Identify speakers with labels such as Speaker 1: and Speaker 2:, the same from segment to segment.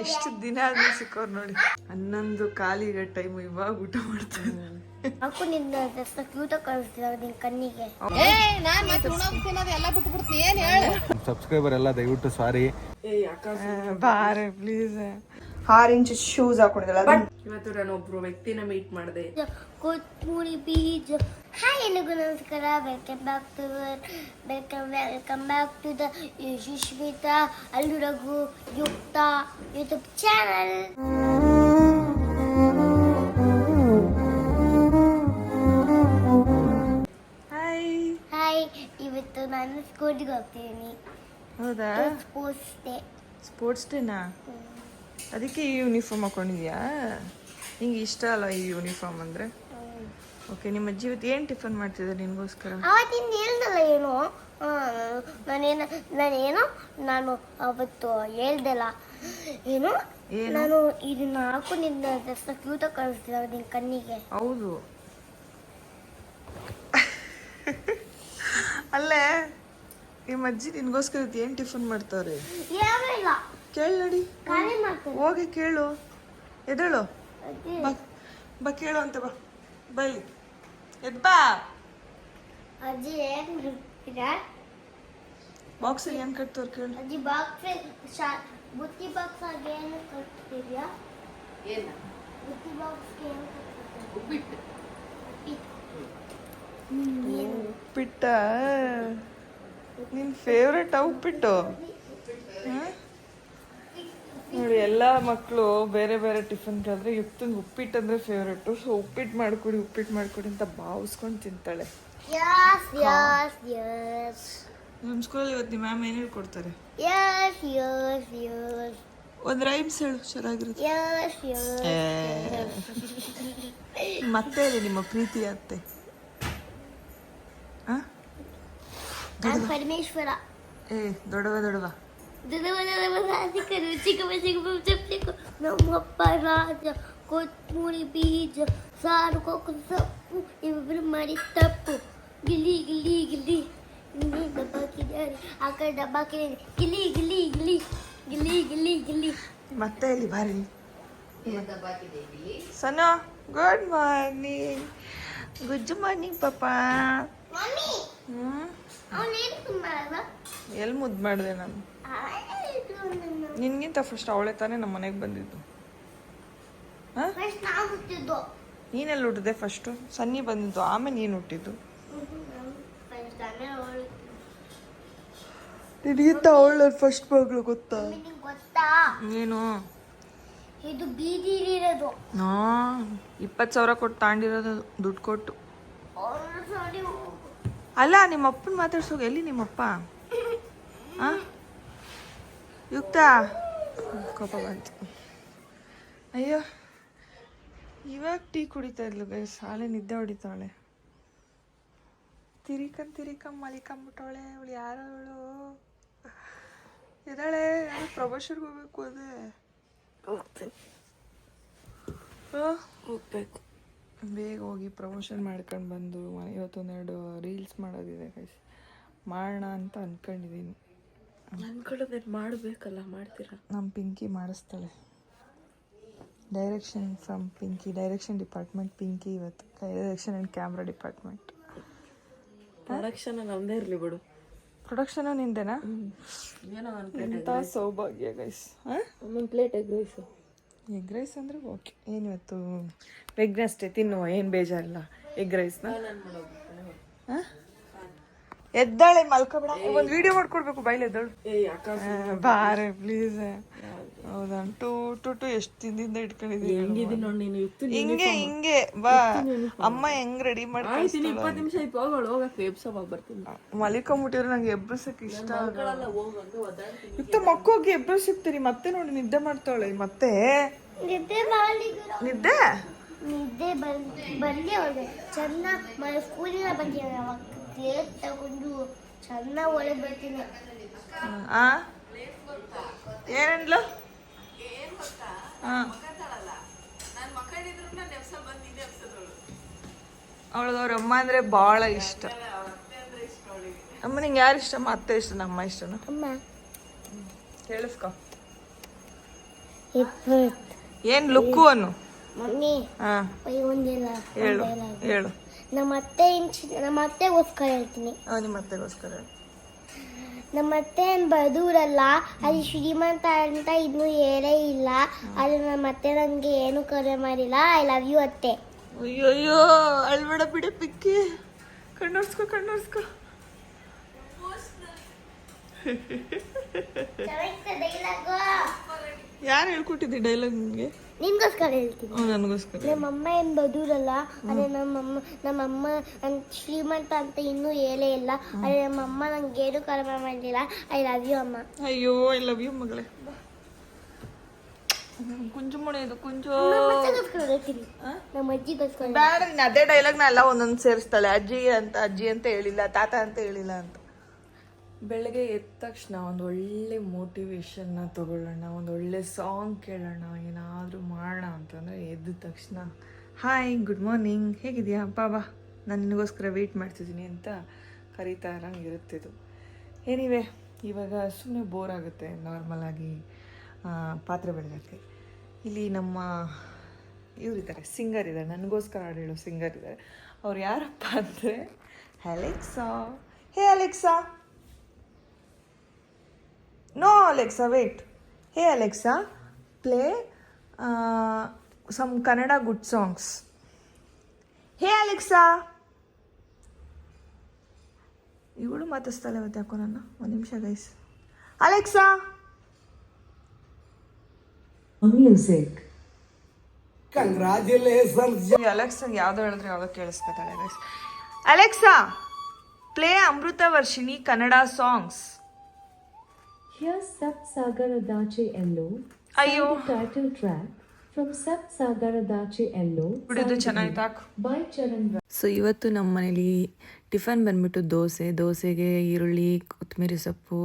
Speaker 1: ಎಷ್ಟು ದಿನ ಆದ್ಮೇಲೆ ಸಿಕ್ಕೋರು ನೋಡಿ. ಹನ್ನೊಂದು ಕಾಲಿಗೆ ಟೈಮ್ ಇವಾಗ ಊಟ ಮಾಡ್ತಾರೆ
Speaker 2: ಹಾಕು ನಿನ್ನ ಕ್ಯೂಟ ಕಳಿಸ್ತೀರ ನಿನ್ ಕಣ್ಣಿಗೆ.
Speaker 3: ಸಬ್ಸ್ಕ್ರೈಬರ್ ಎಲ್ಲ ದಯವಿಟ್ಟು ಸಾರಿ
Speaker 1: ಬಾರೆ ಪ್ಲೀಸ್
Speaker 4: ಆರು ಇಂಚ್ ಶೂಸ್ ಹಾಕೊಂಡಿದ್ದಲ್ಲ
Speaker 5: ಇವತ್ತು ನಾನು ಒಬ್ರು ವ್ಯಕ್ತಿನ ಮೀಟ್ ಮಾಡಿದೆ.
Speaker 2: ಕೊತ್ಮೂರಿ ಬೀಜ. ಹಾಯ್ ಎಲ್ಲಿಗೂ ನಮಸ್ಕಾರ. Welcome back to welcome welcome back to the Sushmita Allu Raghu Yukta YouTube channel
Speaker 1: hi
Speaker 2: hi ಇವತ್ತು ನಾನು ಸ್ಕೂಲ್ಗೆ ಹೋಗ್ತೀನಿ.
Speaker 1: ಹೌದಾ?
Speaker 2: ಸ್ಪೋರ್ಟ್ಸ್ ಡೇ
Speaker 1: ಸ್ಪೋರ್ಟ್ಸ್ ಡೇನಾ ಅದಕ್ಕೆ ಈ ಯೂನಿಫಾರ್ಮ್ ಹಾಕೊಂಡಿದ್ಯಾ? ನಿಂಗೆ ಇಷ್ಟ ಅಲ್ಲ ಈ ಯೂನಿಫಾರ್ಮ್ ಅಂದ್ರೆ? ಓಕೆ ನಿಮ್ಮ ಅಜ್ಜಿ ಇವತ್ತು ಏನು ಟಿಫನ್ ಮಾಡ್ತಿದ್ದಾರೆ ನಿನ್ಗೋಸ್ಕರ?
Speaker 2: ಅವತ್ತಿಂದ ಹೇಳ್ದಲ್ಲ ಏನು? ನಾನೇನು ನಾನೇನು? ನಾನು ಅವತ್ತು ಹೇಳ್ದಲ್ಲ. ಏನು? ನಾನು ಇದನ್ನ ಹಾಕು ನಿನ್ನ ಕ್ಯೂಟ ಕಳಿಸ್ತೀರ ನಿನ್ ಕಣ್ಣಿಗೆ.
Speaker 1: ಹೌದು. ಅಲ್ಲೇ ನಿಮ್ಮ ಅಜ್ಜಿ ನಿನ್ಗೋಸ್ಕರ ಏನ್ ಟಿಫನ್ ಮಾಡ್ತಾವ್ರೆ
Speaker 2: ಇಲ್ಲ.
Speaker 1: ಕೇಳು ನಡಿ ಹೋಗಿ ಕೇಳು. ಎದಳು
Speaker 2: ಅಜ್ಜಿ,
Speaker 1: ಬಾ ಬಾ ಕೇಳು ಅಂತ ಬಾ. ಬೈ ಎದ್ ಬಾ.
Speaker 2: ಅಜ್ಜಿ ಏನ್
Speaker 1: ಬಾಕ್ಸಲ್ಲಿ ಏನು ಕಟ್ತವ್ರು ಕೇಳು.
Speaker 2: ಅಜ್ಜಿ ಬಾಕ್ಸ್ ಬುತ್ತಿ ಬಾಕ್ಸ್ ಆಗಿ ಏನು ಕಟ್ತಿದ್ಯಾ
Speaker 5: ಏನ?
Speaker 2: ಬುತ್ತಿ ಬಾಕ್ಸ್ ಏನು ಕಟ್ತಿದ್ಯಾ
Speaker 5: ಉಪ್ಪಿಟ್ಟು.
Speaker 1: ಉಪ್ಪಿಟ್ಟ. ನಿನ್ ಫೇವ್ರೆಟ್ ಉಪ್ಪಿಟ್ಟು. ಹ? ನೋಡಿ ಎಲ್ಲ ಮಕ್ಕಳು ಬೇರೆ ಬೇರೆ ಟಿಫನ್ ಕೇಳಿದ್ರೆ ಯುಕ್ತನ್ ಉಪ್ಪಿಟ್ಟು ಅಂದ್ರೆ ಫೇವ್ರೇಟು ಸೊ ಉಪ್ಪಿಟ್ಟು ಮಾಡ್ಕೊಡಿ ಉಪ್ಪಿಟ್ಟು ಮಾಡ್ಕೊಡಿ ಅಂತ ಭಾವಿಸ್ಕೊಂಡು ತಿಂತಾಳೆ. ನಮ್ಮ ಸ್ಕೂಲಲ್ಲಿ ಇವತ್ತು ನಿಮ್ಮ ಮ್ಯಾಮ್ ಏನು ಹೇಳ್ಕೊಡ್ತಾರೆ? ಒಂದು ರೈಮ್ಸ್ ಹೇಳು ಚೆನ್ನಾಗಿರುತ್ತೆ. ಮತ್ತೆ ಹೇಳಿ ನಿಮ್ಮ ಪ್ರೀತಿ ಅತ್ತೆ.
Speaker 2: ಪರಮೇಶ್ವರ.
Speaker 1: ಏ ದೊಡವ ದೊಡವ
Speaker 2: ನಮ್ಮಪ್ಪ ರಾಜ ಕೊತ್ತಂಬರಿ ಬೀಜ ಸಾರು ಕೊಕ್ಕದ ಸೊಪ್ಪು ಇವಿಬ್ರು ಮಾಡಿ ತಪ್ಪು ಗಿಲಿ ಗಿಲಿ ಗಿಲಿ ಇಲ್ಲಿ ಡಬ್ಬ ಹಾಕಿದ್ದಾರೆ ಆ ಕಡೆ ಡಬ್ಬ ಹಾಕಿದ್ದಾರೆ ಗಿಲಿ ಗಿಲಿ ಗಿಲಿ ಗಿಲಿ ಗಿಲಿ ಗಿಲಿ
Speaker 1: ಮತ್ತೆ ಹೇಳಿ ಬಾರಿ ಸನೋ ಗುಡ್ ಮಾರ್ನಿಂಗ್ ಗುಡ್ ಮಾರ್ನಿಂಗ್ ಪಾಪ
Speaker 2: ಮಮ್ಮಿ
Speaker 1: ಹ್ಮ್
Speaker 2: ಅವನೇನು ಮಾಡಲ್ಲ
Speaker 1: ಎಲ್ಲಿ ಮುದ್ದು ಮಾಡಿದೆ ನಾನು? ನಿನ್ಗಿಂತ ಫಸ್ಟ್ ಅವಳೆ ತಾನೇ ನಮ್ಮ ಮನೆಗೆ ಬಂದಿದ್ದು. ನೀನೆಲ್ಲಿ ಹುಟ್ಟಿದೆ ಫಸ್ಟು ಸನ್ನಿ ಬಂದಿದ್ದು ಆಮೇಲೆ ನೀನು ಹುಟ್ಟಿದ್ದು.
Speaker 2: ಅವಳು
Speaker 1: ನಿನಗಿಂತ ಅವಳ ಫಸ್ಟ್ ಮಗಳು ಗೊತ್ತಾ? ಏನು?
Speaker 2: ಇದು ಬೀದಿಲಿರೋದು.
Speaker 1: ಹಾ ಇಪ್ಪತ್ತು ಸಾವಿರ ಕೊಟ್ಟು ತಾಂಡಿರೋದು ದುಡ್ಡು ಕೊಟ್ಟು. ಅಲ್ಲ ನಿಮ್ಮ ಅಪ್ಪನ ಮಾತಾಡ್ಸೋಗ ಎಲ್ಲಿ ನಿಮ್ಮಪ್ಪ ಹಾಂ ಯುಕ್ತ? ಕೋಪ ಬಂತು. ಅಯ್ಯೋ ಇವಾಗ ಟೀ ಕುಡಿತಾ ಇದ್ಲು ಗೈ ಶಾಲೆ ನಿದ್ದೆ ಹೊಡಿತಾಳೆ. ತಿರಿಕಂ ತಿರಿಕಂ ಮಲಿಕಂಬಿಟ್ಟವಳೆ ಅವಳು ಯಾರು ಅವಳು ಇದ್ದಾಳೆ ಪ್ರಭಾಷರ್ಗೆ ಹೋಗ್ಬೇಕು ಅದೇ ಹೋಗ್ಬೇಕು. ಬೇಗ ಹೋಗಿ ಪ್ರಮೋಷನ್ ಮಾಡ್ಕೊಂಡು ಬಂದು ಇವತ್ತು ಇವತ್ತೊಂದೆರಡು ರೀಲ್ಸ್ ಮಾಡೋದಿದೆ ಗೈಸ್ ಮಾಡೋಣ ಅಂತ ಅನ್ಕೊಂಡಿದ್ದೀನಿ
Speaker 5: ಅನ್ಕೊಳ್ಳೋದೇನು ಮಾಡಬೇಕಲ್ಲ ಮಾಡ್ತೀರಾ?
Speaker 1: ನಮ್ಮ Pinki ಮಾಡಿಸ್ತಾಳೆ. Direction from Pinki. Direction department Pinki ಇವತ್ತು. Direction and camera department
Speaker 5: production ನಮ್ದೇ ಇರಲಿ ಬಿಡು.
Speaker 1: ಪ್ರೊಡಕ್ಷನ್ ನಿಂದೇನಾ?
Speaker 5: ಏನೋ
Speaker 1: ಸೌಭಾಗ್ಯ ಗೈಸ್ ಒಂದು
Speaker 5: ಒಂದೊಂದು plate egg rice
Speaker 1: egg rice ಅಂದರೆ ಓಕೆ ಏನು ಇವತ್ತು ವೆಗ್ ಅಷ್ಟೇ ತಿನ್ನುವ ಏನು ಬೇಜಾರಿಲ್ಲ. ಎಗ್ ರೈಸ್ನ ಎದ್ದಾಳೆ ಮಲ್ಕೊಬೇಡ. ಒಂದು ವಿಡಿಯೋ ಮಾಡ್ಕೊಡ್ಬೇಕು ಬೈಲ್ ಎದ್ದಾಳು. ಬಾರೆ ಪ್ಲೀಸ್ ಹೌದಾ? ಟು ಟು ಟು ಎಷ್ಟು ದಿನದಿಂದ ಇಟ್ಕೊಂಡಿದ್ದೀನಿ ಹಿಂಗೆ ಹಿಂಗೆ. ಬಾ ಅಮ್ಮ ಹೆಂಗ್ ರೆಡಿ
Speaker 5: ಮಾಡ್ತೀನಿ ಇಪ್ಪತ್ತು ನಿಮಿಷ ಆಯ್ತು ಹೋಗೋಳು ಹೋಗಕ್ಕೆ ಎಬ್ಸವಾಗ ಬರ್ತೀನಿ.
Speaker 1: ಮಲಿಕೊಂಬಿಟ್ಟಿದ್ರೆ ನಂಗೆ ಎಬ್ಬಸಕ್ ಇಷ್ಟ
Speaker 5: ಒದ್ದಾಡ್ತೀನಿ.
Speaker 1: ಇತ್ತ ಮಕ್ಕೋಗಿ ಎಬ್ಬಿಸಿರ್ತೀರಿ ಮತ್ತೆ ನೋಡಿ ನಿದ್ದೆ ಮಾಡ್ತಾಳೆ ಮತ್ತೆ
Speaker 2: ನಿದ್ದೆ
Speaker 1: ನಿದ್ದೆ?
Speaker 2: ನಿದ್ದೆ ಬರ್ ಬರ್ಲಿ ಅವಳು. ಚೆನ್ನಾಗಿ ಸ್ಕೂಲಿನ ಬಗ್ಗೆ ಅವಾಗ ಪ್ಲೇಟ್ ತಗೊಂಡು ಚೆನ್ನಾಗಿ ಒಳಗೆ ಬರ್ತೀನಿ.
Speaker 1: ಆ? ಏನಂದ್ಲು? ಹಾಂ ಅವಳಿಗೆ ಅವ್ರ ಅಮ್ಮ ಅಂದ್ರೆ ಬಹಳ ಇಷ್ಟ. ಅಮ್ಮ ನಿಂಗೆ ಯಾರು ಇಷ್ಟ? ಅಮ್ಮ ಅತ್ತೆ ಇಷ್ಟ ನಮ್ಮ ಇಷ್ಟನ?
Speaker 2: ಅಮ್ಮ.
Speaker 1: ಕೇಳಿಸ್ಕೊ. ಏನ್ ಲುಕ್ಕು ಅನ್ನು?
Speaker 2: ಮಮ್ಮಿ
Speaker 1: ಹಾ.
Speaker 2: ಒಂದಿಲ್ಲ
Speaker 1: ಹೇಳು ಹೇಳು.
Speaker 2: ನಮ್ಮ ಅತ್ತೆ ನಮ್ಮ ಅತ್ತೆಗೋಸ್ಕರ ಹೇಳ್ತೀನಿ.
Speaker 1: ಆ, ನಿಮ್ಮ ಅತ್ತೆಗೋಸ್ಕರ
Speaker 2: ನಮ್ಮ ಅತ್ತೆ ಏನ್ ಬಡೂರಲ್ಲ ಅಲ್ಲಿ ಶ್ರೀಮಂತ ಅಂತ ಇನ್ನು ಹೇಳೇ ಇಲ್ಲ. ಅಲ್ಲಿ ನಮ್ಮ ಅತ್ತೆ ನನಗೆ ಏನು ಕರೆ ಮಾಡಿಲ್ಲ. ಐ ಲವ್ ಯು ಅತ್ತೆ.
Speaker 1: ಅಯ್ಯಯ್ಯೋ ಅಳ್ಬೇಡ ಬಿಡ ಪಿಕ್ಕಿ. ಕಣ್ಣೋರ್ಸ್ಕೊ ಕಣ್ಣೋರ್ಸ್ಕೊ ಯಾರು ಹೇಳ್ಕೊಟ್ಟಿದ್ದೆ ಡೈಲಾಗ್ ನಿಮಗೆ?
Speaker 2: ನಿಮ್ಗೋಸ್ಕರ ಹೇಳ್ತೀನಿ.
Speaker 1: ನನಗೋಸ್ಕರ.
Speaker 2: ನಮ್ಮಮ್ಮ ಏನ್ ಬದೂರಲ್ಲ ಅದೇ ನಮ್ಮಮ್ಮ ನಮ್ಮಮ್ಮ ನನ್ ಶ್ರೀಮಂತ ಅಂತ ಇನ್ನೂ ಹೇಳೇ ಇಲ್ಲ. ಅದೇ ನಮ್ಮಮ್ಮ ನಂಗೆ ಏನು ಕರೆ ಮಾಡಿಲ್ಲ ಐ ಲವ್ ಯು ಅಮ್ಮ.
Speaker 1: ಅಯ್ಯೋ ಐ ಲವ್ ಯು ಮಗಳೇ. ಕುಂಜು ಮೊಣೆ ಇದು ಕುಂಜು.
Speaker 2: ನಮ್ಮ ಅಜ್ಜಿಗೋಸ್ಕರ
Speaker 1: ಬೇಡ ಅದೇ ಡೈಲಾಗ್ನ ಎಲ್ಲ ಒಂದೊಂದು ಸೇರಿಸ್ತಾಳೆ. ಅಜ್ಜಿ ಅಂತ ಅಜ್ಜಿ ಅಂತ ಹೇಳಿಲ್ಲ ತಾತ ಅಂತ ಹೇಳಿಲ್ಲ ಅಂತ. ಬೆಳಗ್ಗೆ ಎದ್ದ ತಕ್ಷಣ ಒಂದು ಒಳ್ಳೆ ಮೋಟಿವೇಶನ್ನ ತಗೊಳ್ಳೋಣ, ಒಂದು ಒಳ್ಳೆ ಸಾಂಗ್ ಕೇಳೋಣ, ಏನಾದರೂ ಮಾಡೋಣ ಅಂತಂದರೆ ಎದ್ದ ತಕ್ಷಣ ಹಾಯ್ ಗುಡ್ ಮಾರ್ನಿಂಗ್ ಹೇಗಿದೆಯಾ ಬಾಬಾ ನಾನು ನಿನಗೋಸ್ಕರ ವೆಯ್ಟ್ ಮಾಡ್ತಿದ್ದೀನಿ ಅಂತ ಕರೀತಾ ಇರಂಗೆ ಇರುತ್ತಿದ್ದು ಏನಿವೆ ಇವಾಗ ಸುಮ್ಮನೆ ಬೋರ್ ಆಗುತ್ತೆ ನಾರ್ಮಲಾಗಿ ಪಾತ್ರೆ ಬೆಳಗಕ್ಕೆ ಇಲ್ಲಿ ನಮ್ಮ, ಇವರಿದ್ದಾರೆ ಸಿಂಗರ್ ಇದ್ದಾರೆ. ನನಗೋಸ್ಕರ ಹಾಡು ಹೇಳೋ ಸಿಂಗರ್ ಇದ್ದಾರೆ. ಅವ್ರು ಯಾರಪ್ಪ ಅಂದರೆ Alexa hey Alexa no Alexa wait hey Alexa play some Kannada good songs hey Alexa ಇವಳು ಮಾತಾಡ್ತಾಳೆ ಇವತ್ತು ಯಾಕೋ ನನ್ನ? ಒಂದು ನಿಮಿಷ guys Alexa
Speaker 6: music
Speaker 3: congratulation
Speaker 1: Alexa ಯಾವ್ದೋ ಹೇಳಿದ್ರೆ ಯಾವ್ದೋ ಕೇಳಿಸ್ಕೊತಾಳೆ guys Alexa play Amrutha Varshini Kannada songs
Speaker 6: Here's Sap Sagaradache Ello.
Speaker 1: ಅಯ್ಯೋ
Speaker 6: Title track from Sap Sagaradache Ello
Speaker 1: ಬಿಡುದು ಚೆನ್ನಾಗಿ ಬೈ
Speaker 6: by Charan
Speaker 7: ಸೊ ಇವತ್ತು ನಮ್ಮ ಮನೇಲಿ ಟಿಫನ್ ಬಂದ್ಬಿಟ್ಟು ದೋಸೆ. ದೋಸೆಗೆ ಈರುಳ್ಳಿ ಕೊತ್ತಂಬರಿ ಸೊಪ್ಪು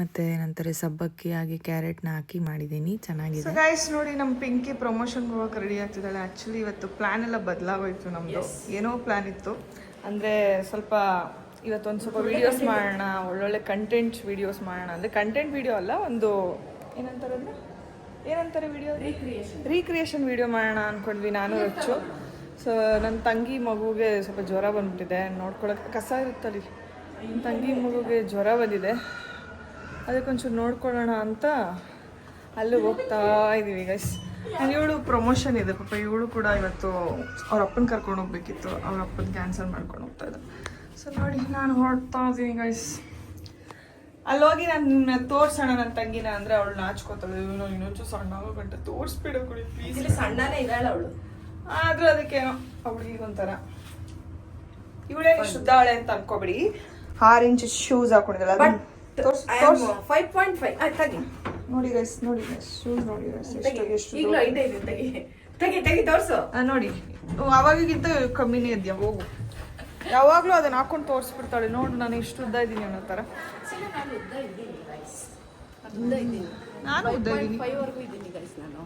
Speaker 7: ಮತ್ತೆ ನಂತರ ಸಬ್ಬಕ್ಕಿ ಹಾಗೆ ಕ್ಯಾರೆಟ್ನ ಹಾಕಿ ಮಾಡಿದ್ದೀನಿ. ಚೆನ್ನಾಗಿದೆ.
Speaker 1: ಸೊ ಗೈಸ್ ನೋಡಿ ನಮ್ಮ ಪಿಂಕಿ ಪ್ರಮೋಷನ್ ಹೋಗಕ್ಕೆ ರೆಡಿ ಆಗ್ತಿದ್ದಾಳೆ. ಆ್ಯಕ್ಚುಲಿ ಇವತ್ತು ಪ್ಲ್ಯಾನ್ ಎಲ್ಲ ಬದಲಾಗೋಯ್ತು ನಮ್ಮದು ಏನೋ ಪ್ಲ್ಯಾನ್ ಇತ್ತು. ಅಂದರೆ ಸ್ವಲ್ಪ ಇವತ್ತೊಂದು ಸ್ವಲ್ಪ ವೀಡಿಯೋಸ್ ಮಾಡೋಣ ಒಳ್ಳೊಳ್ಳೆ ಕಂಟೆಂಟ್ ವೀಡಿಯೋಸ್ ಮಾಡೋಣ ಅಂದರೆ ಕಂಟೆಂಟ್ ವೀಡಿಯೋ ಅಲ್ಲ ಒಂದು ಏನಂತಾರೆ ಅಂದರೆ? ಏನಂತಾರೆ ವಿಡಿಯೋ ರೀಕ್ರಿಯೇಷನ್ ವೀಡಿಯೋ ಮಾಡೋಣ ಅಂದ್ಕೊಂಡ್ವಿ ನಾನು ಹೆಚ್ಚು. ಸೊ ನನ್ನ ತಂಗಿ ಮಗುಗೆ ಸ್ವಲ್ಪ ಜ್ವರ ಬಂದ್ಬಿಟ್ಟಿದೆ. ನೋಡ್ಕೊಳಕ್ಕೆ ಕಸ ಇರುತ್ತಲ್ಲಿ. ನನ್ನ ತಂಗಿ ಮಗುಗೆ ಜ್ವರ ಬಂದಿದೆ. ಅದಕ್ಕೊಂಚೂರು ನೋಡ್ಕೊಳ್ಳೋಣ ಅಂತ ಅಲ್ಲಿಗೆ ಹೋಗ್ತಾ ಇದ್ದೀವಿ ಗೈಸ್ ಆ್ಯಂಡ್ ಇವಳು ಪ್ರಮೋಷನ್ ಇದೆ. ಪಾಪ ಇವಳು ಕೂಡ ಇವತ್ತು ಅವ್ರ ಅಪ್ಪನ ಕರ್ಕೊಂಡು ಹೋಗ್ಬೇಕಿತ್ತು. ಅವ್ರ ಅಪ್ಪನ ಕ್ಯಾನ್ಸಲ್ ಮಾಡ್ಕೊಂಡು ಹೋಗ್ತಾ ಇದ್ದ ಸೊ ನೋಡಿ ನಾನು ಹೊರಡ್ತಾ ಇದ್ದೀನಿ ಗೈಸ್ ಅಲ್ಲೋಗಿ ನಾನು ತೋರ್ಸೋಣ ನನ್ನ ತಂಗಿನ ಅಂದ್ರೆ ಅವಳು ನಾಚ್ಕೋತಾಳೆ. ಇವನು ಇನ್ನೊಂಚು ಸಣ್ಣ ಗಂಟೆ. ತೋರಿಸ್ಬಿಡು ಕೊಡಿ ಪ್ಲೀಸ್
Speaker 5: ಸಣ್ಣನೇ ಇದ್ದಾಳೆ ಅವಳು.
Speaker 1: ಆದ್ರೂ ಅದಕ್ಕೇನೋ ಅವಳಿಗೆ ಒಂಥರ. ಇವಳೇ ಶುದ್ಧಾಳೆ ಅಂತ ಅನ್ಕೋಬಿಡಿ.
Speaker 4: ಆರು ಇಂಚ್ ಶೂಸ್ ಹಾಕೊಂಡಿದ್ದಾಳೆ. ಬಟ್
Speaker 5: ಫೈವ್ ಪಾಯಿಂಟ್ ಫೈವ್ ತಗಿ.
Speaker 4: ನೋಡಿ ಗೈಸ್ ನೋಡಿ ಗೈಸ್ ಶೂಸ್ ನೋಡಿ ಗೈಸ್ ಎಷ್ಟು ಎಷ್ಟು
Speaker 5: ಈಗಲೂ ಐದೇ ಇದೆ ತೆಗಿ. ತೆಗಿ ತೆಗಿ ತೋರ್ಸು.
Speaker 1: ನೋಡಿ. ಅವಾಗಿಗಿಂತ ಕಮ್ಮಿನೇ ಇದೆಯಾ? ಹೋಗು. ಯಾವಾಗಲೂ ಅದನ್ನ ಹಾಕೊಂಡು ತೋರಿಸ್ಬಿಡ್ತಾಳೆ. ನೋಡು ನಾನು ಇಷ್ಟು ಉದ್ದ ಇದ್ದೀನಿ ಅನ್ನೋ ಥರ. ನಾನು ಉದ್ದ ಇದ್ದೀನಿ
Speaker 5: ನಾನು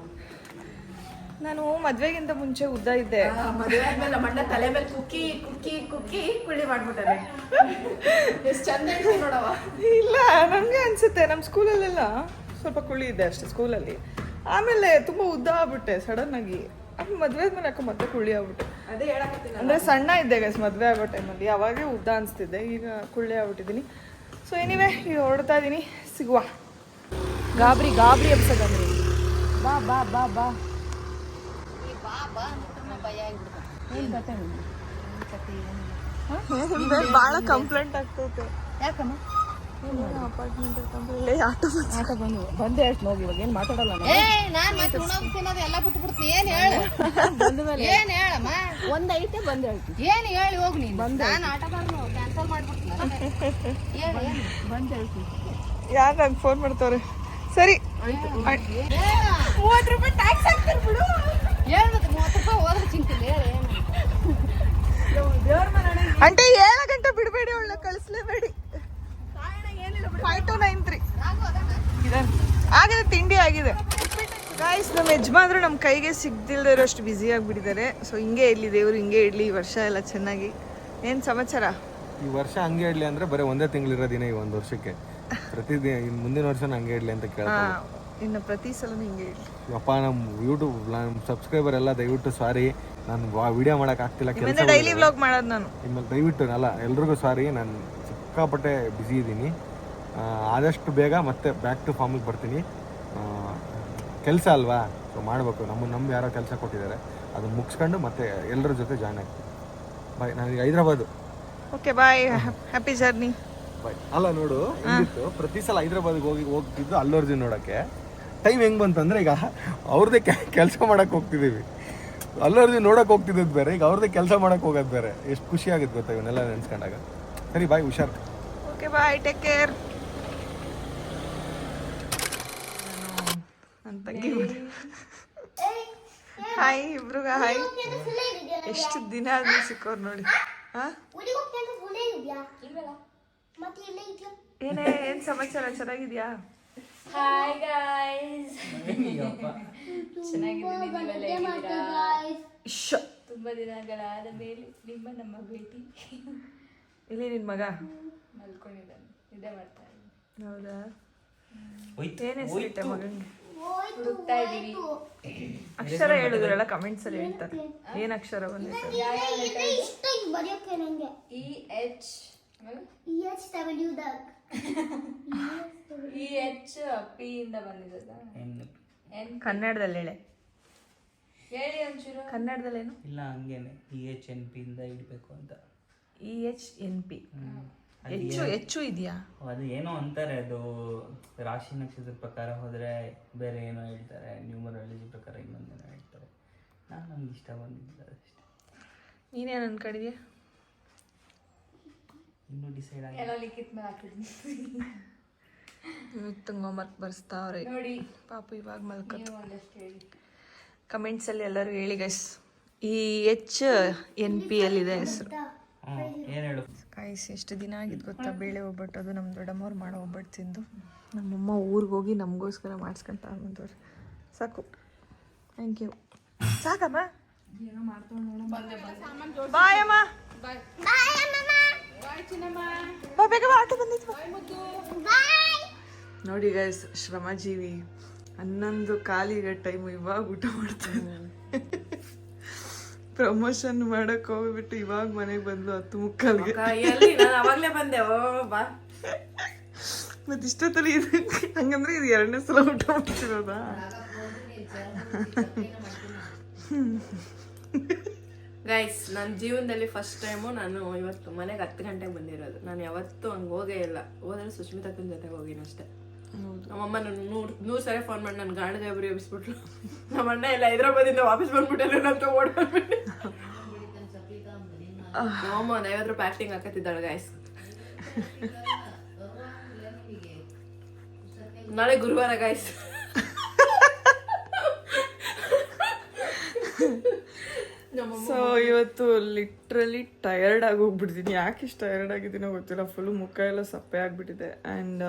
Speaker 1: ನಾನು. ಮದ್ವೆಗಿಂತ ಮುಂಚೆ ಉದ್ದ ಇದ್ದೆ.
Speaker 5: ಮದುವೆ ಆದ್ಮೇಲೆ ಮಣ್ಣ ತಲೆ ಮೇಲೆ ಕುಕ್ಕಿ ಕುಕ್ಕಿ ಕುಕ್ಕಿ ಕುಳ್ಳಿ ಮಾಡ್ಬಿಟ್ಟಾರೆ ಎಷ್ಟು ಚಂದ ಇದೆ ನೋಡವ
Speaker 1: ಇಲ್ಲ ನನಗೆ ಅನ್ಸುತ್ತೆ. ನಮ್ಮ ಸ್ಕೂಲಲ್ಲೆಲ್ಲ ಸ್ವಲ್ಪ ಕುಳಿ ಇದೆ ಅಷ್ಟೇ ಸ್ಕೂಲಲ್ಲಿ. ಆಮೇಲೆ ತುಂಬ ಉದ್ದ ಆಗ್ಬಿಟ್ಟೆ ಸಡನ್ ಆಗಿ. ಆಮೇಲೆ ಮದುವೆ ಆದ್ಮೇಲೆ ಯಾಕೋ ಮತ್ತೆ ಕುಳ್ಳಿ ಆಗ್ಬಿಟ್ಟೆ. ಅಂದರೆ ಸಣ್ಣ ಇದ್ದೆ ಗೈಸ್ ಮದುವೆ ಆಗೋ ಟೈಮಲ್ಲಿ ಅವಾಗೆ ಉದ್ದ ಅನಿಸ್ತಿದ್ದೆ. ಈಗ ಕುಳ್ಳೆ ಆಗ್ಬಿಟ್ಟಿದ್ದೀನಿ. ಸೊ ಎನಿವೆ ಈಗ ಹೊರಡ್ತಾ ಇದ್ದೀನಿ ಸಿಗುವ. ಗಾಬರಿ ಗಾಬರಿ ಎಬ್ಸಗಂದ್ರಿ ಬಾ ಬಾ ಬಾ ಬಾ. ಭಾಳ ಕಂಪ್ಲೇಂಟ್ ಆಗ್ತೈತೆ. ಯಾಕಮ್ಮ? ಆಟೋ
Speaker 5: ಬಂದು ಬಂದೆ ಅಷ್ಟು ನೋಗಿ ಇವಾಗ ಏನು ಮಾತಾಡಲ್ಲ
Speaker 8: ಎಲ್ಲ ಬಿಟ್ಟು ಬಿಡ್ತೀನಿ ಏನು ಹೇಳು? ಏನು ಹೇಳಮ್ಮ?
Speaker 5: ಒಂದು ಐತೆ ಬಂದೆ ಹೇಳ್ತೀನಿ
Speaker 8: ಏನು ಹೇಳಿ ಹೋಗ್ ನೀನು. ನಾನು ಆಟ ಕ್ಯಾನ್ಸಲ್ ಮಾಡ್ಬಿಡ್ತೀನಿ ಹೇಳು
Speaker 5: ಬಂದೆ ಹೇಳ್ತೀನಿ
Speaker 1: ಯಾರು ನಂಗೆ ಫೋನ್ ಮಾಡ್ತವ್ರೆ? ಸರಿ. ಮೂವತ್ತು ರೂಪಾಯಿ ಟ್ಯಾಕ್ಸ್ ಹಾಕ್ತಾರೆ ಬಿಡು.
Speaker 8: ಹೇಳ್ಬೇಕು ಮತ್ತೆ ಮೂವತ್ತು ರೂಪಾಯಿ ಹೋದ್ರೆ ಚಿಂತಿಲ್ಲ ಹೇಳು ಏನು.
Speaker 1: ಅಂಟೆ ಏಳು ಗಂಟೆ ಬಿಡಬೇಡಿ ಅವಳನ್ನ ಕಳಿಸ್ಲೇಬೇಡಿ. ಫೈವ್ ಟು ನೈನ್ ತ್ರೀ ಆಗಿದೆ ತಿಂಡಿ ಆಗಿದೆ. ಗಾಯ್ಸ್ ನಮ್ಮ ಯಜಮಾನ್ರು ನಮ್ಮ ಕೈಗೆ ಸಿಗ್ದಿಲ್ದಿರೋಷ್ಟು ಬ್ಯುಸಿ ಆಗಿಬಿಟ್ಟಿದ್ದಾರೆ. ಸೊ ಹಿಂಗೆ ಇರಲಿ ದೇವರು ಹಿಂಗೆ ಇಡ್ಲಿ ಈ ವರ್ಷ ಎಲ್ಲ ಚೆನ್ನಾಗಿ. ಏನು ಸಮಾಚಾರ?
Speaker 3: ಈ ವರ್ಷ ಹಂಗೆ ಇಡ್ಲಿ ಅಂದ್ರೆ ಬರೀ ಒಂದೇ ತಿಂಗಳಿರೋ ದಿನ ಈ ಒಂದು ವರ್ಷಕ್ಕೆ. ಪ್ರತಿದಿನ ಮುಂದಿನ ವರ್ಷ ಹಂಗೆ ಇಡ್ಲಿ ಅಂತ ಕೇಳ್ತಾರೆ.
Speaker 1: ಇನ್ನು ಪ್ರತಿ ಸಲ ಹಿಂಗೆ ಇಡ್ಲಿ.
Speaker 3: ಯಪ್ಪ ನಮ್ಮ ಯೂಟ್ಯೂಬ್ ನಮ್ಮ ಸಬ್ಸ್ಕ್ರೈಬರ್ ಎಲ್ಲ ದಯವಿಟ್ಟು ಸಾರಿ ನಾನು ವಿಡಿಯೋ ಮಾಡಕ್ ಆಗ್ತಿಲ್ಲ ಕೆಲಸ
Speaker 1: ಡೈಲಿ ವ್ಲಾಗ್ ಮಾಡೋದು ನಾನು.
Speaker 3: ಇನ್ಮೇಲೆ ದಯವಿಟ್ಟು ಅಲ್ಲ ಎಲ್ರಿಗೂ ಸಾರಿ ನಾನು ಸಿಕ್ಕಾಪಟ್ಟೆ ಬ್ಯುಸಿ ಇದ್ದೀನಿ ಆದಷ್ಟು ಬೇಗ ಮತ್ತೆ ಬ್ಯಾಕ್ ಟು ಫಾರ್ಮಿಗೆ ಬರ್ತೀನಿ. ಕೆಲಸ ಅಲ್ವಾ? ಸೊ ಮಾಡಬೇಕು. ನಮ್ಮನ್ನು ನಮ್ಮ ಯಾರೋ ಕೆಲಸ ಕೊಟ್ಟಿದ್ದಾರೆ. ಅದನ್ನು ಮುಗಿಸ್ಕೊಂಡು ಮತ್ತೆ ಎಲ್ಲರ ಜೊತೆ ಜಾಯ್ನ್ ಆಗ್ತೀನಿ. ಬಾಯ್ ನನಗೆ Hyderabad.
Speaker 1: Okay bye happy journey
Speaker 3: bye ಅಲ್ಲ ನೋಡು ಪ್ರತಿ ಸಲ ಹೈದ್ರಾಬಾದ್ಗೆ ಹೋಗಿ ಹೋಗ್ತಿದ್ದು ಅಲ್ಲೋರ್ಜುನ್ ನೋಡೋಕ್ಕೆ. ಟೈಮ್ ಹೆಂಗ್ ಬಂತಂದ್ರೆ ಈಗ ಅವ್ರದ್ದೇ ಕೆಲಸ ಮಾಡೋಕ್ಕೆ ಹೋಗ್ತಿದ್ದೀವಿ ಅಲ್ಲೋರ್ಜುನ್ ನೋಡೋಕೆ ಹೋಗ್ತಿದ್ದದ್ದು ಬೇರೆ ಈಗ ಅವ್ರದ್ದೇ ಕೆಲಸ ಮಾಡೋಕೆ ಹೋಗೋದು ಬೇರೆ. ಎಷ್ಟು ಖುಷಿ ಆಗುತ್ತೆ ಗೊತ್ತಾ ಇವನ್ನೆಲ್ಲ ನೆನೆಸ್ಕೊಂಡಾಗ? ಸರಿ ಬಾಯ್ ಹುಷಾರ್.
Speaker 1: ಓಕೆ ಬಾಯ್ ಟೇಕ್ ಕೇರ್ ನನ್ನ ತಂಗಿ ಹಾಯ್ ಇಬ್ರಿಗ ಹಾಯ್ ಎಷ್ಟು ದಿನ ಆದ್ಮೇಲೆ ಸಿಕ್ಕೋರು ನೋಡಿ. ಹಾ?
Speaker 2: ಊರಿಗೆ ಹೋಗ್ತೀನಿ ಅಂತ ಫುಲ್ ಇದೆಯಾ ಮತ್ತೆ ಇಲ್ಲೇ ಇದೆಯಾ?
Speaker 1: ಏನೇ ಏನ್ ಸಮಾಚಾರ? ಚೆನ್ನಾಗಿದ್ಯಾ?
Speaker 8: ಹಾಯ್ ಗಾಯ್ಸ್ ತುಂಬಾ ದಿನಗಳಾದ ಮೇಲೆ ನಿಮ್ಮ ನಮ್ಮ ಭೇಟಿ.
Speaker 1: ಇಲ್ಲಿ ನಿನ್ ಮಗ?
Speaker 8: ಮಲ್ಕೊಂಡಿದ್ದಾನೆ. ನಿದ್ದೆ ಮಾಡ್ತಾ ಇದ್ದೀನಿ.
Speaker 1: ಹೌದಾ? ಏನೇ ಮಗಂಗೆ
Speaker 8: ಹುಡುಕ್ತಾ ಇದೀವಿ
Speaker 1: ಅಕ್ಷರ ಹೇಳಿದ್ರಲ್ಲ ಕಮೆಂಟ್ಸ್ ಅಲ್ಲಿ ಹೇಳ್ತಾರೆ. ಏನ್ ಅಕ್ಷರ ಬಂದಿತ್ತು
Speaker 2: ಬರೆಯೋಕೆ ನಂಗೆ.
Speaker 8: E H
Speaker 2: E H W
Speaker 8: E H P ಇಂದ ಬಂದಿದ್ದದ ಎನ್.
Speaker 1: ಕನ್ನಡದಲ್ಲಿ ಹೇಳೆ.
Speaker 8: ಹೇಳಿ ಒಂಚೂರು.
Speaker 1: ಕನ್ನಡದಲ್ಲೇನು?
Speaker 9: ಇಲ್ಲ ಹಂಗೇನೆ. ಇ ಎಚ್ ಎನ್ ಪಿ ಇಂದ ಇಡಬೇಕು ಅಂತ.
Speaker 1: E H N P. ಹೆಚ್ಚು ಹೆಚ್ಚು ಇದೆಯಾ?
Speaker 9: ಅದು ಏನೋ ಅಂತಾರೆ ಅದು ರಾಶಿ ನಕ್ಷತ್ರ ಪ್ರಕಾರ ಹೋದರೆ ಬೇರೆ ಏನೋ ಹೇಳ್ತಾರೆ ನ್ಯೂಮರಾಲಜಿ ಪ್ರಕಾರ ಇನ್ನೊಂದೇನೋ ಹೇಳ್ತಾರೆ. ನಾನು ನಮ್ಗೆ ಇಷ್ಟ ಬಂದಿದ್ದಿಲ್ಲ ಅಷ್ಟೇ
Speaker 1: ನೀನೇನು ಅನ್ಕೊಂಡಿದ್ಯಾ?
Speaker 9: ಇನ್ನೂ ಡಿಸೈಡ್ ಆಗಿ
Speaker 8: ಎಲ್ಲ ಲಿಖಿತ್ ಮೇಲೆ ಹಾಕಿದ್ದೀನಿ
Speaker 1: ಹೋಮ್ವರ್ಕ್ ಬರ್ಸ್ತಾವ್ರೆ
Speaker 8: ನೋಡಿ.
Speaker 1: ಪಾಪು ಇವಾಗ ಮಲ್ಕ
Speaker 8: ಕಮೆಂಟ್ಸಲ್ಲಿ ಒಂದಷ್ಟು ಹೇಳಿ.
Speaker 1: ಕಮೆಂಟ್ಸ್ ಅಲ್ಲಿ ಎಲ್ಲರೂ ಹೇಳಿ ಗೈಸ್ ಈ ಎಚ್ ಎನ್ ಪಿ ಅಲ್ಲಿ ಇದೆ ಹೆಸರು ಕಾಯಿಸ್ ಎಷ್ಟು ದಿನ ಆಗಿದ್ದು ಗೊತ್ತಾ? ಬೇಳೆ ಒಬ್ಬಟ್ಟು ಅದು ನಮ್ಮ ದೊಡ್ಡಮ್ಮವ್ರು ಮಾಡೋ ಒಬ್ಬಟ್ಟು ತಿಂದು. ನಮ್ಮಮ್ಮ ಊರಿಗೆ ಹೋಗಿ ನಮಗೋಸ್ಕರ ಮಾಡಿಸ್ಕೊಂತ ಬಂದವ್ರು. ಸಾಕು. ಥ್ಯಾಂಕ್ ಯು ಸಾಕಮ್ಮ? ಬಾಯ್ ಅಮ್ಮ. ಬಾ ಬೇಗ ಬಾ ಆಟೋ ಬಂದಿತ್ತು ಬಾ. ನೋಡಿ ಗೈಸ್ ಶ್ರಮಜೀವಿ ಹನ್ನೊಂದು ಕಾಲಿಗೆ ಟೈಮ್ ಇವಾಗ ಊಟ ಮಾಡ್ತಾರೆ ಪ್ರಮೋಷನ್ ಮಾಡಕ್ ಹೋಗ್ಬಿಟ್ಟು ಇವಾಗ ಮನೆಗೆ ಬಂದು ಹತ್ತು ಮುಕ್ಕಾಲ್ಗೆ.
Speaker 5: ಎಲ್ಲಿ? ನಾನು ಅವಾಗ್ಲೇ ಬಂದೆ. ಓ ಬಾ.
Speaker 1: ಮತ್ತೆ ಇಷ್ಟೊತ್ತಲ್ಲಿ ಇದು ಹಂಗಂದ್ರೆ ಇದು ಎರಡನೇ ಸಲ ಊಟ ಮಾಡ್ತಿರೋದಾ?
Speaker 5: ಗೈಸ್ ನನ್ನ ಜೀವನದಲ್ಲಿ ಫಸ್ಟ್ ಟೈಮು ನಾನು ಇವತ್ತು ಮನೆಗೆ ಹತ್ತು ಗಂಟೆಗೆ ಬಂದಿರೋದು. ನಾನು ಯಾವತ್ತೂ ಹಂಗೆ ಹೋಗೇ ಇಲ್ಲ. ಹೋದ್ರೆ ಸುಷ್ಮಿತಕ್ಕನ ಜೊತೆಗೆ ಹೋಗಿನ ಅಷ್ಟೇ. ನಮ್ಮಮ್ಮ ನಾನು ನೂರು ನೂರು ಸಾರಿ ಫೋನ್ ಮಾಡಿ ನನ್ನ ಗಾಡಿ ಗಾಬರಿ ಎಬ್ಬಿಸ್ಬಿಟ್ಲು ನಮ್ಮ ಅಣ್ಣ ಎಲ್ಲ ಹೈದ್ರಾಬಾದಿಂದ ವಾಪಸ್ ಬಂದ್ಬಿಟ್ಟೆ ಅಂತ ಓಡ್ ಬಂದ್ಬಿಟ್ಟೆ ನಮ್ಮಮ್ಮ ಒಂದು ಐವತ್ತು ರೂಪಾಯಿ ಆಕ್ಟಿಂಗ್ ಹಾಕತ್ತಿದ್ದಾಳೆ ಗಾಯ್ಸ್ ನಾಳೆ ಗುರುವಾರ ಗಾಯ್ಸ್
Speaker 1: ಸೊ ಇವತ್ತು ಲಿಟ್ರಲಿ ಟಯರ್ಡ್ ಆಗಿ ಯಾಕೆ ಇಷ್ಟು ಟಯರ್ಡ್ ಆಗಿದ್ದೀನೋ ಗೊತ್ತಿಲ್ಲ. ಫುಲ್ ಮುಖ ಎಲ್ಲ ಸಪ್ಪೆ ಆಗಿಬಿಟ್ಟಿದೆ. ಆ್ಯಂಡ್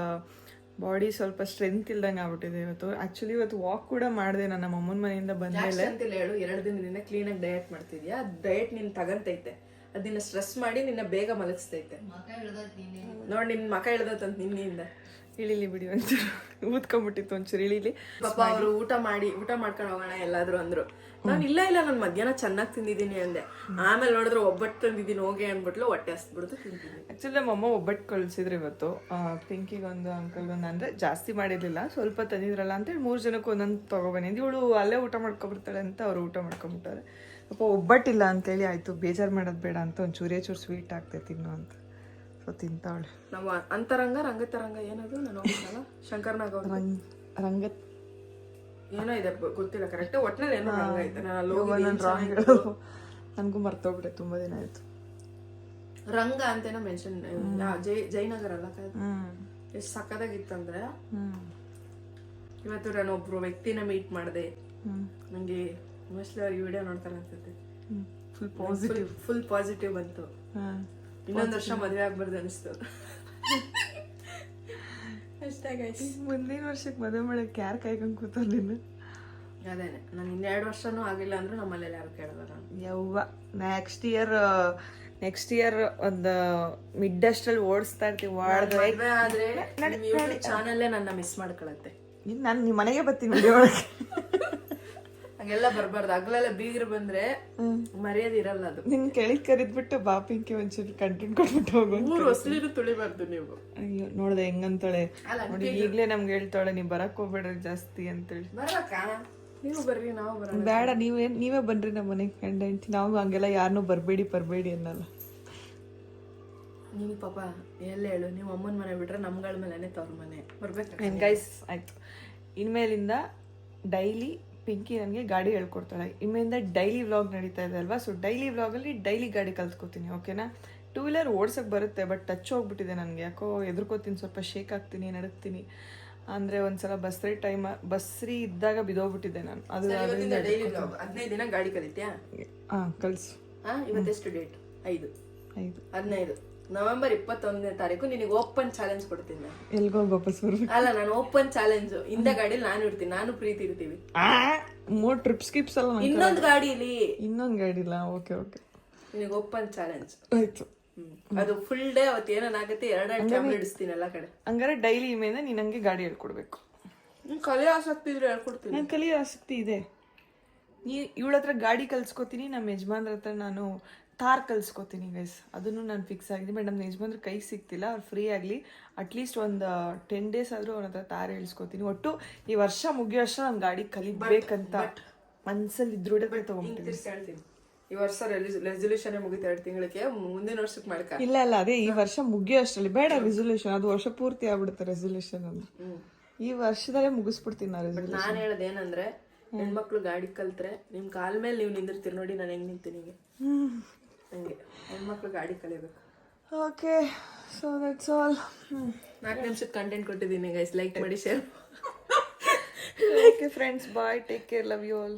Speaker 1: ಬಾಡಿ ಸ್ವಲ್ಪ ಸ್ಟ್ರೆಂತ್ ಇಲ್ದಂಗೆ ಆಗ್ಬಿಟ್ಟಿದೆ ಇವತ್ತು. ಆಕ್ಚುಲಿ ಇವತ್ತು ವಾಕ್ ಕೂಡ ಮಾಡಿದೆ ನನ್ನ ಅಮ್ಮನ ಮನೆಯಿಂದ ಬಂದಮೇಲೆ
Speaker 5: ಅಂತಿಲ್ಲ ಹೇಳು ಎರಡು ದಿನದಿಂದ ಕ್ಲೀನಾಗಿ ಡಯಟ್ ಮಾಡ್ತಿದ್ಯಾ? ಡಯಟ್ ನಿನ್ ತಗಂತೈತೆ. ಅದನ್ನ ಸ್ಟ್ರೆಸ್ ಮಾಡಿ ನಿನ್ನ ಬೇಗ ಮಲಗಿಸ್ತೈತೆ. ನೋಡಿ ನಿನ್ ಮಕ ಹೇಳ್ದತ್ತಂತ ನಿನ್ನಿಂದ
Speaker 1: ಇಳಿಲಿ ಬಿಡಿ ಒಂಚೂರು. ಊದ್ಕೊಂಬಿಟ್ಟಿತ್ತು ಒಂಚೂರು ಇಳಿಲಿ.
Speaker 5: ಪಾಪ ಅವರು ಊಟ ಮಾಡಿ ಊಟ ಮಾಡ್ಕೊಂಡು ಹೋಗೋಣ ಎಲ್ಲಾದ್ರು ಅಂದ್ರು. ನಾನು ಇಲ್ಲ ಇಲ್ಲ ನಾನು ಮಧ್ಯಾಹ್ನ ಚೆನ್ನಾಗಿ ತಿಂದಿದ್ದೀನಿ ಅಂದೆ. ಆಮೇಲೆ ನೋಡಿದ್ರೆ ಒಬ್ಬಟ್ಟು ತಂದಿದ್ದೀನಿ ಹೋಗಿ ಅಂದ್ಬಿಟ್ಲು ಹೊಟ್ಟೆ ಹಸ್ಬಿಡ್ತು
Speaker 1: ಆ್ಯಕ್ಚುಲಿ ನಮ್ಮ ಅಮ್ಮ ಒಬ್ಬಟ್ಟು ಕಳಿಸಿದ್ರು ಇವತ್ತು. ಪಿಂಕಿಗೆ ಒಂದು ಅಂಕಲ್ ಒಂದು ಅಂದರೆ ಜಾಸ್ತಿ ಮಾಡಿರಲಿಲ್ಲ. ಸ್ವಲ್ಪ ತಂದಿದ್ರಲ್ಲ ಅಂತೇಳಿ ಮೂರು ಜನಕ್ಕೆ ಒಂದೊಂದು ತೊಗೊಬಂದಿದ್ದು ಇವಳು ಅಲ್ಲೇ ಊಟ ಮಾಡ್ಕೊಬಿಡ್ತಾಳೆ ಅಂತ ಅವ್ರು ಊಟ ಮಾಡ್ಕೊಂಬಿಟ್ಟಾರೆ ಪಾಪ ಒಬ್ಬಟ್ಟಿಲ್ಲ ಅಂತೇಳಿ ಆಯಿತು ಬೇಜಾರು ಮಾಡೋದು ಬೇಡ ಅಂತ ಒಂದು ಚೂರೇ ಚೂರು ಸ್ವೀಟ್ ಆಗ್ತೈತೆ ತಿನ್ನು ಅಂತ. ಸೊ ತಿಂತಾವಳೆ
Speaker 5: ನಾವು ಅಂತರಂಗ ರಂಗತರಂಗ ಏನದು? ನಾನು ಶಂಕರ್ನಾಗ ರಂಗ
Speaker 1: ರಂಗ್ ರಂಗ
Speaker 5: ಏನೋ ಇದೆ ಗೊತ್ತಿಲ್ಲ. ಕರೆಕ್ಟ್ ಒಟ್ಟಿನಲ್ಲಿ ಏನೋ ರಂಗ ಐತೆ ನಾನು ಅಲ್ಲಿ ಹೋಗಿ
Speaker 1: ನಾನು ರಾಂಗ್ ಹೇಳೋದು ನನಗೂ ಮರ್ತೋಗ್ಬಿಟ್ಟೆ ತುಂಬ ದಿನ ಆಯ್ತು.
Speaker 5: ರಂಗ ಅಂತೇನೋ ಮೆನ್ಷನ್ ಜೈ ಜಯನಗರ ಅಲ್ಲ ಎಷ್ಟು ಸಕ್ಕದಾಗಿತ್ತಂದ್ರೆ ಇವತ್ತು ನಾನು ಒಬ್ರು ವ್ಯಕ್ತಿನ ಮೀಟ್ ಮಾಡಿದೆ. ನಂಗೆ ಮೋಸ್ಟ್ಲಿ ಅವ್ರಿಗೆ ವಿಡಿಯೋ ನೋಡ್ತಾರೆ ಅನ್ಸುತ್ತೆ.
Speaker 1: ಫುಲ್ ಪಾಸಿಟಿವ್
Speaker 5: ಫುಲ್ ಪಾಸಿಟಿವ್ ಬಂತು. ಇನ್ನೊಂದು ವರ್ಷ ಮದುವೆ ಆಗ್ಬಾರ್ದು ಅನಿಸ್ತು. ಅಷ್ಟೇ ಗೈಸ್
Speaker 1: ಮುಂದಿನ ವರ್ಷಕ್ಕೆ ಮದುವೆ ಮಾಡಕ್ಕೆ ಯಾರು ಕಾಯ್ಕೊಂಡು ಕೂತಾರೆ ನಿನ್ನ?
Speaker 5: ಅದೇನೆ ನಾನು ಇನ್ನೆರಡು ವರ್ಷನೂ ಆಗಿಲ್ಲ ಅಂದ್ರೆ ನಮ್ಮಲ್ಲಿ ಯಾರು ಕೇಳಲ್ಲ ನಾನು
Speaker 1: ಯವ್ವ ನೆಕ್ಸ್ಟ್ ಇಯರ್ ನೆಕ್ಸ್ಟ್ ಇಯರ್ ಒಂದು ಮಿಡ್ ಅಷ್ಟಲ್ಲಿ ಓಡಿಸ್ತಾ ಇರ್ತೀವಿ
Speaker 5: ಆದರೆ ಚಾನಲ್ಲೇ ನನ್ನ ಮಿಸ್ ಮಾಡ್ಕೊಳತ್ತೆ.
Speaker 1: ನಾನು ನಿಮ್ಮ ಮನೆಗೆ ಬರ್ತೀನಿ ವಿಡಿಯೋ ಒಳಗೆ.
Speaker 5: ಹಂಗೆಲ್ಲ ಬರ್ಬಾರ್ದು. ಹಗ್ಲೆಲ್ಲ ಬೀಗರು ಬಂದ್ರೆ ಮರ್ಯಾದೆ ಇರಲ್ಲ ಅದು.
Speaker 1: ನಿನ್ ಕೆಳಗೆ ಕರಿದ್ಬಿಟ್ಟು ಬಾ ಪಿಂಕಿ ಒಂಚೂರು ಕಂಟೆಂಟ್ ಕೊಟ್ಬಿಟ್ಟು ಹೋಗು
Speaker 5: ಮೂರು ಹೊಸಲಿರು ತುಳಿಬಾರ್ದು ನೀವು.
Speaker 1: ಅಯ್ಯೋ ನೋಡ್ದೆ ಹೆಂಗಂತಾಳೆ? ನೋಡಿ ಈಗ್ಲೇ ನಮ್ಗೆ ಹೇಳ್ತಾಳೆ ನೀವು ಬರಕ್ ಹೋಗ್ಬೇಡ್ರಿ ಜಾಸ್ತಿ ಅಂತೇಳಿ
Speaker 5: ಬರ್ಬೇಕ ನೀವು ಬರ್ರಿ ನಾವು ಬರೋಣ.
Speaker 1: ಬೇಡ ನೀವೇ ನೀವೇ ಬನ್ರಿ ನಮ್ಮ ಮನೆಗೆ ಗಂಡ ಹೆಂಡ್ತಿ. ನಾವು ಹಂಗೆಲ್ಲ ಯಾರನ್ನೂ ಬರಬೇಡಿ ಬರಬೇಡಿ ಅನ್ನಲ್ಲ.
Speaker 5: ನೀನು ಪಾಪ ಎಲ್ಲ ಹೇಳು. ನೀವು ಅಮ್ಮನ ಮನೆ ಬಿಟ್ರೆ ನಮ್ಗಳ ಮನೆನೇ ತವ್ರ ಮನೆ. ಬರ್ಬೇಕು?
Speaker 1: ಗೈಸ್ ಆಯ್ತು. ಇನ್ಮೇಲಿಂದ ಡೈಲಿ ಪಿಂಕಿ ನನಗೆ ಗಾಡಿ ಹೇಳ್ಕೊಡ್ತಾಳೆ. ಇಮ್ಮೆಯಿಂದ ಡೈಲಿ ವ್ಲಾಗ್ ನಡೀತಾ ಇದೆ ಅಲ್ವಾ? ಸೊ ಡೈಲಿ ವ್ಲಾಗಲ್ಲಿ ಡೈಲಿ ಗಾಡಿ ಕಲ್ತ್ಕೋತೀನಿ ಓಕೆನಾ ಟೂ ವೀಲರ್ ಓಡ್ಸೋಕ್ಕೆ ಬರುತ್ತೆ ಬಟ್ ಟಚ್ ಹೋಗ್ಬಿಟ್ಟಿದೆ ನನಗೆ. ಯಾಕೋ ಎದುರ್ಕೋತೀನಿ ಸ್ವಲ್ಪ ಶೇಕ್ ಆಗ್ತೀನಿ ನಡುಗ್ತೀನಿ ಅಂದರೆ ಒಂದ್ಸಲ ಬಸ್ರಿ ಟೈಮ್ ಬಸ್ರಿ ಇದ್ದಾಗ ಬಿದೋಗ್ಬಿಟ್ಟಿದ್ದೆ ನಾನು. ಅದು ಅದರಿಂದ
Speaker 5: ಡೈಲಿ ಹದಿನೈದು ದಿನ ಗಾಡಿ ಕಲಿತ್ಯಾ?
Speaker 1: ಹಾಂ ಕಲಿಸು.
Speaker 5: ಹಾಂ ಇವತ್ತೆಷ್ಟು ಡೇಟ್ ಐದು.
Speaker 1: ಐದು.
Speaker 5: ಹದಿನೈದು. ನವೆಂಬರ್ ಇಪ್ಪತ್ತೊಂದನೇ ತಾರೀಕು ನಿನಗೆ ಓಪನ್ ಚಾಲೆಂಜ್ ಕೊಡ್ತೀನಿ ನಾನು.
Speaker 1: ವಾಪಸ್ ಬರ್ಬೇಕು.
Speaker 5: ಅಲ್ಲ ನಾನು ಓಪನ್ ಚಾಲೆಂಜ್ ಇಂದ ಗಾಡಿಲಿ ನಾನು ಇರ್ತೀನಿ ನಾನು ಪ್ರೀತಿ ಇರ್ತೀವಿ.
Speaker 1: ಮೂರ್ ಟ್ರಿಪ್ ಸ್ಕಿಪ್ಸ್ ಅಲ್ಲ
Speaker 5: ಇನ್ನೊಂದು ಗಾಡಿಲಿ.
Speaker 1: ಇನ್ನೊಂದು ಗಾಡಿ ಇಲ್ಲ ಓಕೆ ಓಕೆ
Speaker 5: ನಿನಗೆ ಓಪನ್ ಚಾಲೆಂಜ್
Speaker 1: ಆಯ್ತು.
Speaker 5: ಅದು ಫುಲ್ ಡೇ ಅವತ್ತು ಏನೇನಾಗುತ್ತೆ ಎರಡೆರಡು ಕ್ಯಾಮ್ರಾ ಇಡಿಸ್ತೀನಿ ಎಲ್ಲ ಕಡೆ.
Speaker 1: ಹಂಗಾರೆ ಡೈಲಿ ಮೇಲೆ ನೀನು ಹಂಗೆ ಗಾಡಿ ಹೇಳ್ಕೊಡ್ಬೇಕು.
Speaker 5: ಹ್ಮ್, ಕಲಿಯೋ ಆಸಕ್ತಿ ಇದ್ರೆ ಹೇಳ್ಕೊಡ್ತೀನಿ.
Speaker 1: ನಾನು ಕಲಿಯೋ ಆಸಕ್ತಿ ಇದೆ. ನೀ ಇವಳ ಹತ್ರ ಗಾಡಿ ಕಲ್ಸ್ಕೊತೀನಿ ನಮ್ಮ ಯಜಮಾನ್ರ ಹತ್ರ ನಾನು ತಾರ್ ಕಲ್ಸ್ಕೊತೀನಿ ಗೈಸ್ ಅದನ್ನು ನಾನು ಫಿಕ್ಸ್ ಆಗಿದೆ. ಮೇಡಮ್ ಯಜಮಾನ್ರ ಕೈ ಸಿಗ್ತಿಲ್ಲ ಅವ್ರು ಫ್ರೀ ಆಗಲಿ. ಅಟ್ಲೀಸ್ಟ್ ಒಂದು ಟೆನ್ ಡೇಸ್ ಆದರೂ ಅವ್ರ ಹತ್ರ ತಾರ್ ಇಳಿಸ್ಕೊತೀನಿ ಒಟ್ಟು ಈ ವರ್ಷ ಮುಗಿಯೋ ವರ್ಷ ನಾನು ಗಾಡಿ ಕಲಿಬೇಕಂತ ಮನಸ್ಸಲ್ಲಿ
Speaker 5: ದೃಢತೆ ತಗೊಂಡ್ತೀನಿ ಈ ವರ್ಷ ರೆಸೊಲ್ಯೂಷನ್ ಮುಗಿತು ಎರಡು ತಿಂಗಳಿಗೆ ಮುಂದಿನ ವರ್ಷಕ್ಕೆ ಮಾಡ್ಕ.
Speaker 1: ಇಲ್ಲ ಇಲ್ಲ ಅದೇ ಈ ವರ್ಷ ಮುಗಿಯೋ ಅಷ್ಟರಲ್ಲಿ. ಬೇಡ ರೆಸೊಲ್ಯೂಷನ್ ಅದು ವರ್ಷ ಪೂರ್ತಿ ಆಗ್ಬಿಡುತ್ತೆ ರೆಸೊಲ್ಯೂಷನ್ ಅಂದ್ರೆ ಈ ವರ್ಷದಲ್ಲೇ ಮುಗಿಸ್ಬಿಡ್ತೀನಿ ನಾನು
Speaker 5: ನಾನು ಹೇಳೋದು ಏನಂದ್ರೆ ಹೆಣ್ಮಕ್ಳು ಗಾಡಿ ಕಲ್ತ್ರೆ ನಿಮ್ ಕಾಲ್ ಮೇಲೆ ನೀವು ನಿಂದಿರ್ತೀರಿ. ನೋಡಿ ನಾನು ಹೆಂಗ್ ನಿಂತೀನಿ ಹಂಗೆ. ಹೆಣ್ಮಕ್ಳು ಗಾಡಿ ಕಲಿಬೇಕು.
Speaker 1: ಓಕೆ ಸೊ ದಟ್ಸ್ ಆಲ್
Speaker 5: ನಾಲ್ಕು ನಿಮಿಷದ ಕಂಟೆಂಟ್ ಕೊಟ್ಟಿದ್ದೀನಿ ಗೈಸ್ ಲೈಕ್ ಮಾಡಿ share
Speaker 1: okay friends bye take care love you all